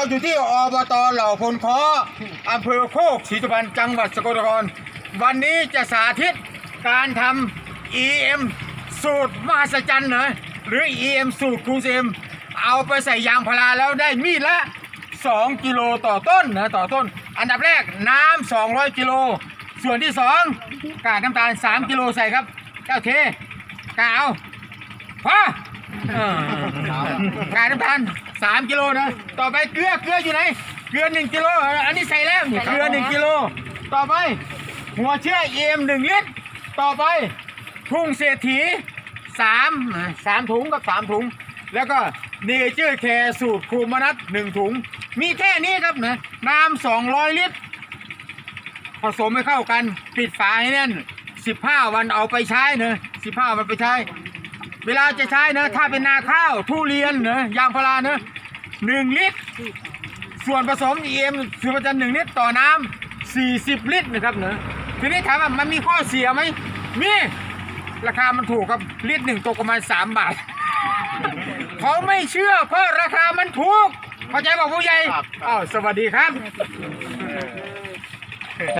เราอยู่ที่อบตเหล่าพลคออำเภอโคกศรีสุพรรณจังหวัดสกลนครวันนี้จะสาธิตการทำ EM สูตรมหัศจรรย์นะหรือ EM สูตรคูเซมเอาไปใส่ยางพาราแล้วได้มีดละ 2 กิโลต่อต้นนะต่อต้น อันดับแรกน้ำ200 กิโล ส่วนที่ 2กากน้ำตาล 3 กิโลใส่ครับเจ้าเทกาเอาพอ กากน้ำตาล3กิโลนะ ต่อไปเกลือเกลืออยู่ไหน เกลือ1กิโลอันนี้ใส่แล้วนี่เกลือ1กิโล ต่อไป หัวเชื้อเอ็มหนึ่งลิตร ต่อไปทุ่งเศรษฐีสามสามถุงกับสามถุง แล้วก็เนเจอร์แคร์สูตรคูมนัทหนึ่งถุง มีแค่นี้ครับนะน้ำสองร้อยลิตร ผสมให้เข้ากัน ปิดฝาให้แน่นสิบห้าวันเอาไปใช้เนอะสิบห้าวันไปใช้ เวลาจะใช้เนอะถ้าเป็นนาข้าวทุเรียนเนอะยางพาราเนอะหนึ่งลิตร ส่วนผสม EM สูตรประจันหนึ่งลิตรต่อน้ำ40ลิตรนะครับเนอะทีนี้ถามว่ามันมีข้อเสียไหมมีราคามันถูกครับลิตรหนึ่งตกประมาณ3บาทเขาไม่เชื่อเพราะราคามันถูกเข้าใจบอกผู้ใหญ่อ้าวสวัสดีครับ